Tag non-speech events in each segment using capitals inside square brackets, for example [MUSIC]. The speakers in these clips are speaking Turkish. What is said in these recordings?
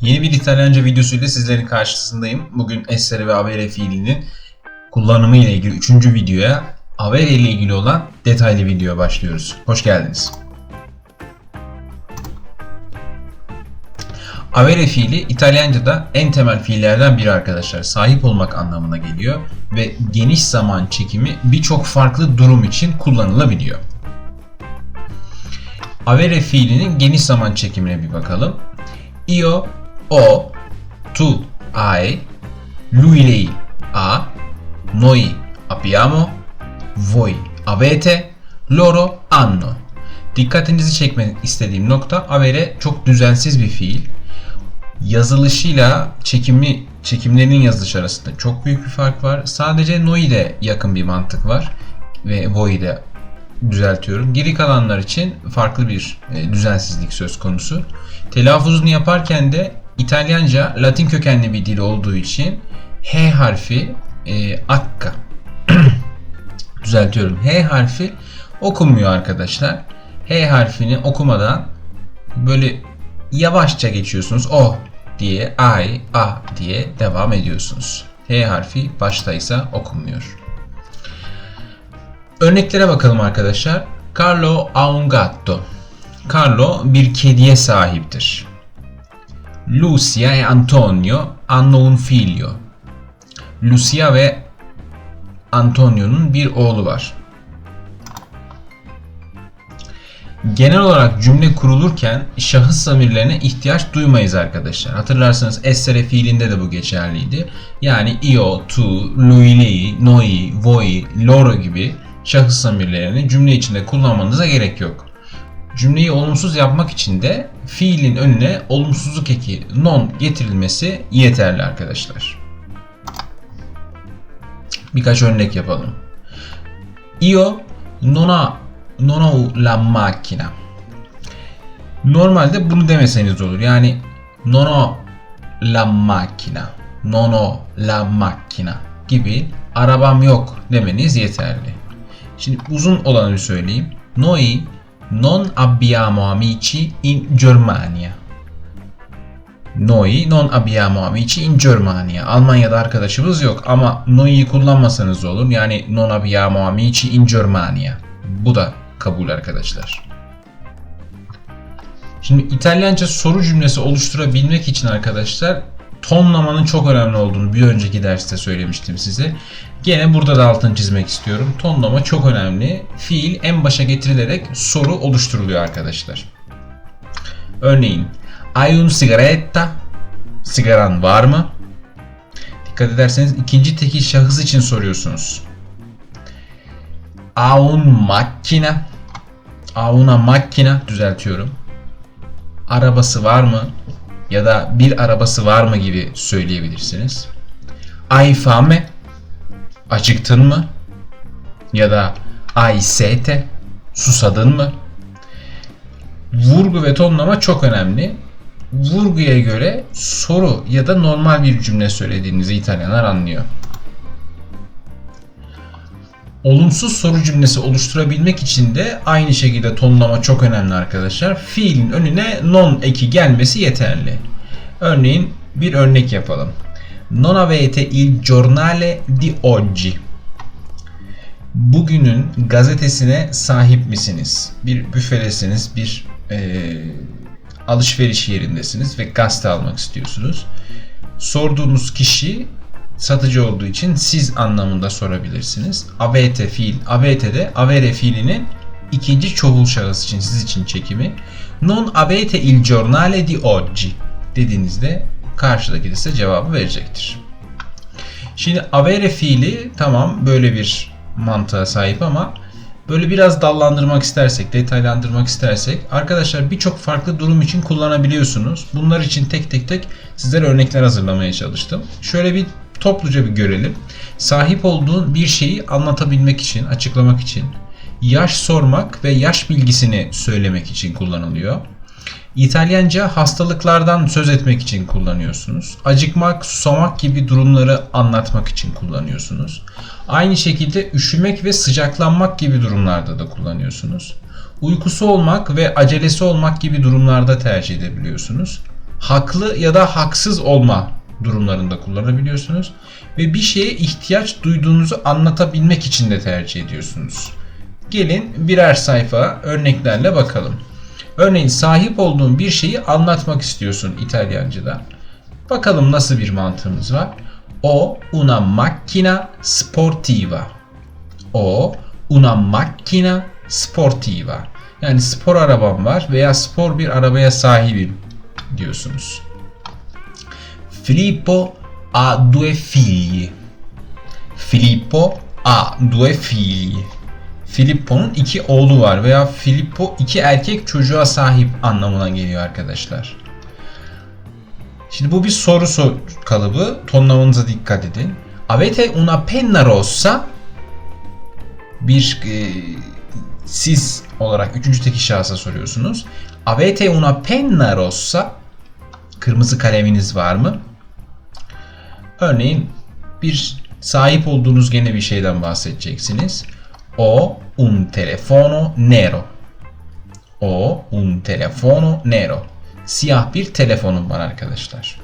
Yeni bir İtalyanca videosuyla sizlerin karşısındayım. Bugün essere ve avere fiilinin kullanımı ile ilgili 3. videoya avere ile ilgili olan detaylı videoya başlıyoruz. Hoş geldiniz. Avere fiili İtalyanca'da en temel fiillerden biri arkadaşlar. Sahip olmak anlamına geliyor ve geniş zaman çekimi birçok farklı durum için kullanılabiliyor. Avere fiilinin geniş zaman çekimine bir bakalım. Io, o, tu, hai, lui, lei, ha, noi abbiamo, voi avete, loro hanno. Dikkatinizi çekmek istediğim nokta avere çok düzensiz bir fiil. Yazılışıyla çekimi çekimlerinin yazılışı arasında çok büyük bir fark var. Sadece noi'de yakın bir mantık var ve voi'de düzeltiyorum. Geri kalanlar için farklı bir e, düzensizlik söz konusu. Telaffuzunu yaparken de İtalyanca Latin kökenli bir dil olduğu için H harfi e, akka [COUGHS] düzeltiyorum. H harfi okunmuyor arkadaşlar. H harfini okumadan böyle yavaşça geçiyorsunuz. O diye, ay, a diye devam ediyorsunuz. H harfi baştaysa okunmuyor. Örneklere bakalım arkadaşlar. Carlo ha un gatto. Carlo bir kediye sahiptir. Lucia e Antonio hanno un figlio. Lucia ve Antonio'nun bir oğlu var. Genel olarak cümle kurulurken şahıs zamirlerine ihtiyaç duymayız arkadaşlar. Hatırlarsanız essere fiilinde de bu geçerliydi. Yani io, tu, lui, lei, noi, voi, loro gibi şahıs zamirlerini cümle içinde kullanmanıza gerek yok. Cümleyi olumsuz yapmak için de fiilin önüne olumsuzluk eki non getirilmesi yeterli arkadaşlar. Birkaç örnek yapalım. Io non ho, non ho la macchina. Normalde bunu demeseniz olur. Yani non ho la macchina. Non ho la macchina gibi arabam yok demeniz yeterli. Şimdi uzun olanı söyleyeyim. Noi non abbiamo amici in Germania. Noi non abbiamo amici in Germania. Almanya'da arkadaşımız yok ama noi'yi kullanmasanız olur. Yani non abbiamo amici in Germania. Bu da kabul arkadaşlar. Şimdi İtalyanca soru cümlesi oluşturabilmek için arkadaşlar tonlamanın çok önemli olduğunu bir önceki derste söylemiştim size. Gene burada da altını çizmek istiyorum. Tonlama çok önemli. Fiil en başa getirilerek soru oluşturuluyor arkadaşlar. Örneğin Hai un sigaretta? Sigaran var mı? Dikkat ederseniz ikinci tekil şahıs için soruyorsunuz. Ha un macchina? Ha una macchina düzeltiyorum. Arabası var mı? Ya da bir arabası var mı gibi söyleyebilirsiniz. Hai fame? Acıktın mı? Ya da ai sete? Susadın mı? Vurgu ve tonlama çok önemli. Vurguya göre soru ya da normal bir cümle söylediğinizi İtalyanlar anlıyor. Olumsuz soru cümlesi oluşturabilmek için de aynı şekilde tonlama çok önemli arkadaşlar. Fiilin önüne non eki gelmesi yeterli. Örneğin bir örnek yapalım. Non avete il giornale di oggi. Bugünün gazetesine sahip misiniz? Bir büfedesiniz, bir e, alışveriş yerindesiniz ve gazete almak istiyorsunuz. Sorduğunuz kişi satıcı olduğu için siz anlamında sorabilirsiniz. Avete fiil, avete de avere fiilinin ikinci çoğul şahıs için siz için çekimi. Non avete il giornale di oggi dediğinizde karşıdaki de size cevabı verecektir. Şimdi avere fiili tamam böyle bir mantığa sahip ama böyle biraz dallandırmak istersek, detaylandırmak istersek arkadaşlar birçok farklı durum için kullanabiliyorsunuz. Bunlar için tek tek tek sizlere örnekler hazırlamaya çalıştım. Şöyle bir topluca bir görelim. Sahip olduğun bir şeyi anlatabilmek için, açıklamak için, yaş sormak ve yaş bilgisini söylemek için kullanılıyor. İtalyanca hastalıklardan söz etmek için kullanıyorsunuz. Acıkmak, susamak gibi durumları anlatmak için kullanıyorsunuz. Aynı şekilde üşümek ve sıcaklanmak gibi durumlarda da kullanıyorsunuz. Uykusu olmak ve acelesi olmak gibi durumlarda tercih edebiliyorsunuz. haklı ya da haksız olma durumlarında kullanabiliyorsunuz. Ve bir şeye ihtiyaç duyduğunuzu anlatabilmek için de tercih ediyorsunuz. Gelin birer sayfa örneklerle bakalım. Örneğin sahip olduğun bir şeyi anlatmak istiyorsun İtalyanca'da. Bakalım nasıl bir mantığımız var. O una macchina sportiva. O una macchina sportiva. Yani spor arabam var veya spor bir arabaya sahibim diyorsunuz. Filippo ha due figli. Filippo ha due figli. Filippo'nun iki oğlu var veya Filippo iki erkek çocuğa sahip anlamına geliyor arkadaşlar. Şimdi bu bir soru sor kalıbı. Tonlamanıza dikkat edin. Avete una penna rossa bir e, siz olarak üçüncü tekil şahsa soruyorsunuz. Avete una penna rossa kırmızı kaleminiz var mı? Örneğin bir sahip olduğunuz gene bir şeyden bahsedeceksiniz. O un telefono nero. O un telefono nero. Siyah bir telefonum var arkadaşlar.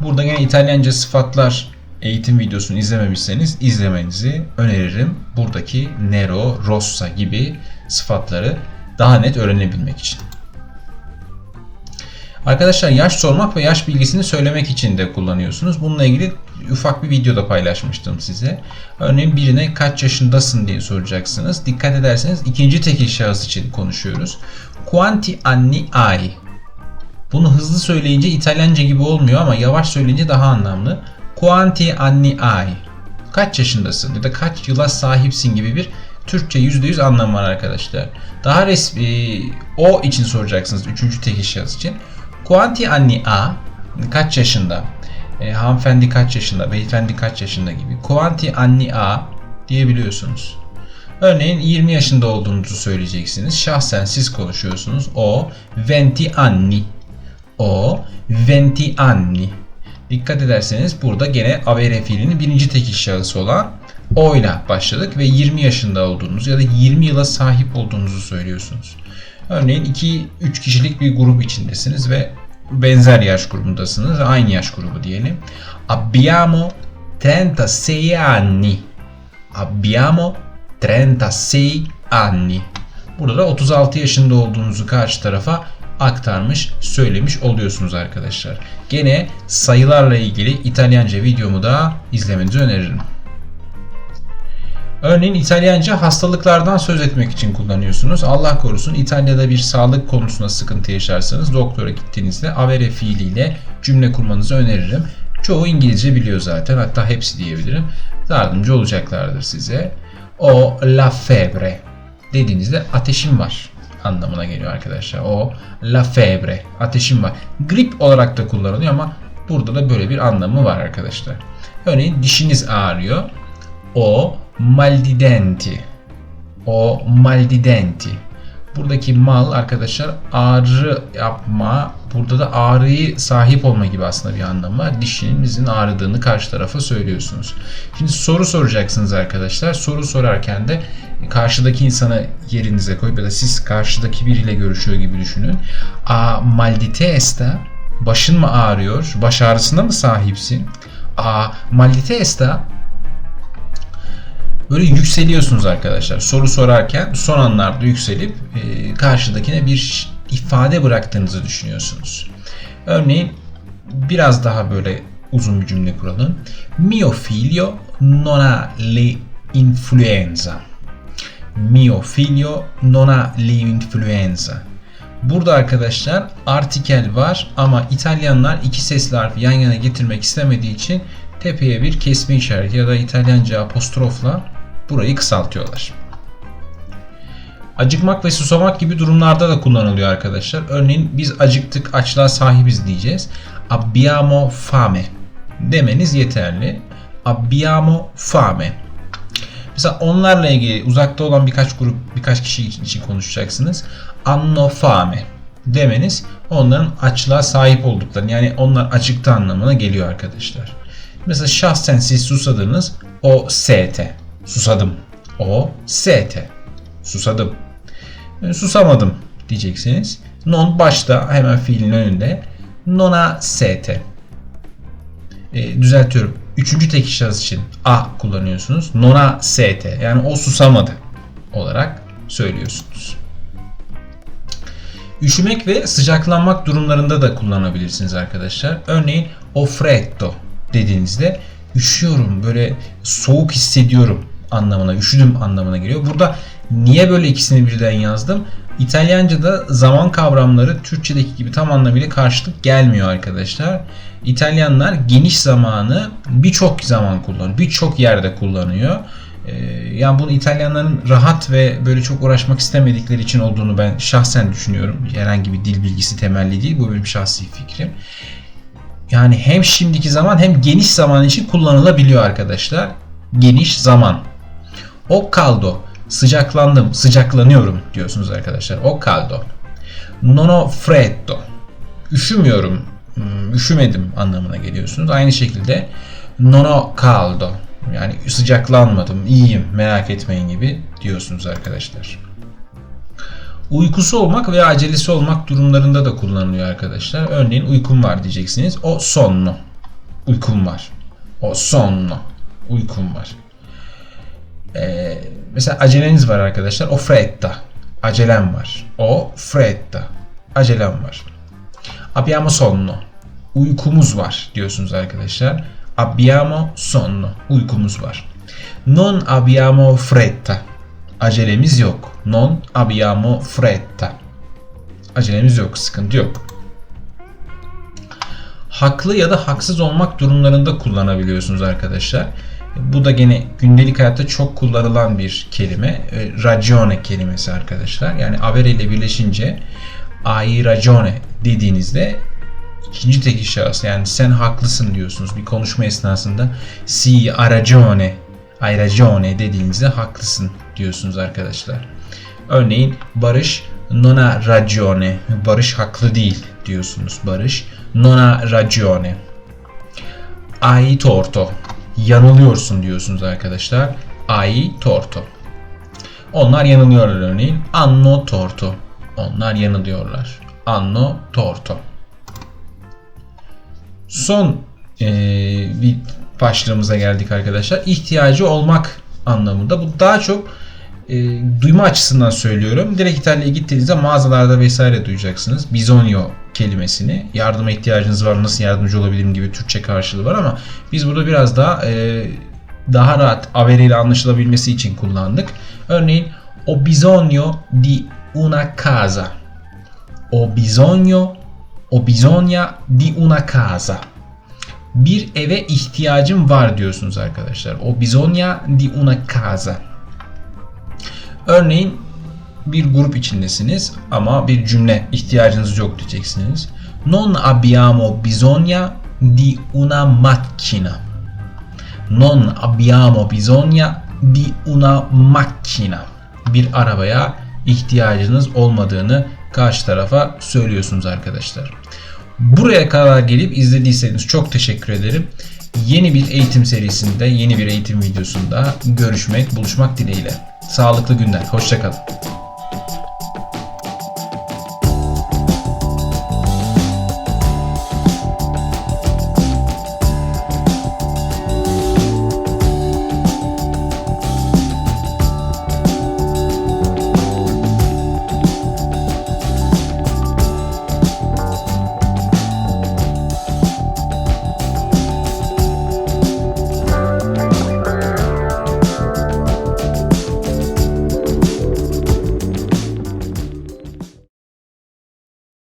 Burada yine İtalyanca sıfatlar eğitim videosunu izlememişseniz izlemenizi öneririm. Buradaki Nero, Rossa gibi sıfatları daha net öğrenebilmek için. Arkadaşlar yaş sormak ve yaş bilgisini söylemek için de kullanıyorsunuz. Bununla ilgili ufak bir video da paylaşmıştım size. Örneğin birine kaç yaşındasın diye soracaksınız. Dikkat ederseniz ikinci tekil şahıs için konuşuyoruz. Quanti anni hai? Bunu hızlı söyleyince İtalyanca gibi olmuyor ama yavaş söyleyince daha anlamlı. Quanti anni hai? Kaç yaşındasın ya da kaç yıla sahipsin gibi bir Türkçe %100 anlamı var arkadaşlar. Daha resmi o için soracaksınız üçüncü tekil şahıs için. Quanti anni a? Kaç yaşında? E, hanımefendi kaç yaşında? Beyefendi kaç yaşında gibi. Quanti anni a diyebiliyorsunuz. Örneğin 20 yaşında olduğunuzu söyleyeceksiniz. Şahsen siz konuşuyorsunuz. O 20 anni. O 20 anni. Dikkat ederseniz burada gene avere fiilinin birinci tekil şahısı olan o ile başladık ve 20 yaşında olduğunuz ya da 20 yıla sahip olduğunuzu söylüyorsunuz. Örneğin 2-3 kişilik bir grup içindesiniz ve benzer yaş grubundasınız. Aynı yaş grubu diyelim. Abbiamo 36 anni. Abbiamo 36 anni. Burada da 36 yaşında olduğunuzu karşı tarafa aktarmış, söylemiş oluyorsunuz arkadaşlar. Gene sayılarla ilgili İtalyanca videomu da izlemenizi öneririm. Örneğin İtalyanca hastalıklardan söz etmek için kullanıyorsunuz. Allah korusun İtalya'da bir sağlık konusunda sıkıntı yaşarsanız doktora gittiğinizde avere fiiliyle cümle kurmanızı öneririm. Çoğu İngilizce biliyor zaten hatta hepsi diyebilirim. Yardımcı olacaklardır size. O la febre dediğinizde ateşim var anlamına geliyor arkadaşlar. O la febre ateşim var. Grip olarak da kullanılıyor ama burada da böyle bir anlamı var arkadaşlar. Örneğin dişiniz ağrıyor. O mal di denti. O mal di denti. Buradaki mal arkadaşlar ağrı yapma. Burada da ağrıyı sahip olma gibi aslında bir anlamı var. Dişinizin ağrıdığını karşı tarafa söylüyorsunuz. Şimdi soru soracaksınız arkadaşlar. Soru sorarken de karşıdaki insanı yerinize koyup ya da siz karşıdaki biriyle görüşüyor gibi düşünün. A mal di testa. Başın mı ağrıyor? Baş ağrısına mı sahipsin? A mal di testa böyle yükseliyorsunuz arkadaşlar. Soru sorarken son anlarda yükselip e, karşıdakine bir ifade bıraktığınızı düşünüyorsunuz. Örneğin biraz daha böyle uzun bir cümle kuralım. Mio figlio non ha le influenza. Mio figlio non ha le influenza. Burada arkadaşlar artikel var ama İtalyanlar iki sesli harfi yan yana getirmek istemediği için tepeye bir kesme işareti ya da İtalyanca apostrofla burayı kısaltıyorlar. Acıkmak ve susamak gibi durumlarda da kullanılıyor arkadaşlar. Örneğin biz acıktık, açlığa sahibiz diyeceğiz. Abbiamo fame demeniz yeterli. Abbiamo fame. Mesela onlarla ilgili uzakta olan birkaç grup, birkaç kişi için konuşacaksınız. Anno fame demeniz onların açlığa sahip olduklarını yani onlar acıktı anlamına geliyor arkadaşlar. Mesela şahsen siz susadınız o st. Susadım. O st. Susadım. Yani susamadım diyeceksiniz. Non başta hemen fiilin önünde. non ha sete. E, düzeltiyorum. Üçüncü tek şahıs için a kullanıyorsunuz. Non ha sete. Yani o susamadı olarak söylüyorsunuz. Üşümek ve sıcaklanmak durumlarında da kullanabilirsiniz arkadaşlar. Örneğin o freddo dediğinizde üşüyorum böyle soğuk hissediyorum anlamına, üşüdüm anlamına geliyor. Burada niye böyle ikisini birden yazdım? İtalyanca'da zaman kavramları Türkçedeki gibi tam anlamıyla karşılık gelmiyor arkadaşlar. İtalyanlar geniş zamanı birçok zaman kullanıyor. Birçok yerde kullanıyor. Ee, yani bunu İtalyanların rahat ve böyle çok uğraşmak istemedikleri için olduğunu ben şahsen düşünüyorum. Herhangi bir dil bilgisi temelli değil. Bu benim şahsi fikrim. Yani hem şimdiki zaman hem geniş zaman için kullanılabiliyor arkadaşlar. Geniş zaman. O caldo. Sıcaklandım, sıcaklanıyorum diyorsunuz arkadaşlar. O caldo. Non ho freddo. Üşümüyorum, hmm, üşümedim anlamına geliyorsunuz. Aynı şekilde non ho caldo. Yani sıcaklanmadım, iyiyim, merak etmeyin gibi diyorsunuz arkadaşlar. Uykusu olmak veya acelesi olmak durumlarında da kullanılıyor arkadaşlar. Örneğin uykum var diyeceksiniz. O sonno. Uykum var. O sonno. Uykum var. Ee, mesela aceleniz var arkadaşlar. O fretta. Acelem var. O fretta. Acelem var. Abbiamo sonno. Uykumuz var diyorsunuz arkadaşlar. Abbiamo sonno. Uykumuz var. Non abbiamo fretta. Acelemiz yok. Non abbiamo fretta. Acelemiz yok. Sıkıntı yok. Haklı ya da haksız olmak durumlarında kullanabiliyorsunuz arkadaşlar. Bu da gene gündelik hayatta çok kullanılan bir kelime. E, ragione kelimesi arkadaşlar. Yani avere ile birleşince ai ragione dediğinizde ikinci tekil şahıs yani sen haklısın diyorsunuz bir konuşma esnasında si ha ragione hai ragione dediğinizde haklısın diyorsunuz arkadaşlar. Örneğin Barış non ha ragione. Barış haklı değil diyorsunuz. Barış non ha ragione. Hai torto. Yanılıyorsun diyorsunuz arkadaşlar. Hai torto. Onlar yanılıyorlar örneğin. Anno torto. Onlar yanılıyorlar. Anno torto. Son ee, bir başlığımıza geldik arkadaşlar. İhtiyacı olmak anlamında. Bu daha çok e, duyma açısından söylüyorum. Direkt İtalya'ya gittiğinizde mağazalarda vesaire duyacaksınız. Bisogno kelimesini. Yardıma ihtiyacınız var, nasıl yardımcı olabilirim gibi Türkçe karşılığı var ama biz burada biraz daha e, daha rahat averiyle anlaşılabilmesi için kullandık. Örneğin o bisogno di una casa. O bisogno o bisogna di una casa. Bir eve ihtiyacım var diyorsunuz arkadaşlar. O bisogna di una casa. Örneğin bir grup içindesiniz ama bir cümle ihtiyacınız yok diyeceksiniz. Non abbiamo bisogno di una macchina. Non abbiamo bisogno di una macchina. Bir arabaya ihtiyacınız olmadığını karşı tarafa söylüyorsunuz arkadaşlar. Buraya kadar gelip izlediyseniz çok teşekkür ederim. Yeni bir eğitim serisinde, yeni bir eğitim videosunda görüşmek, buluşmak dileğiyle. Sağlıklı günler, hoşçakalın.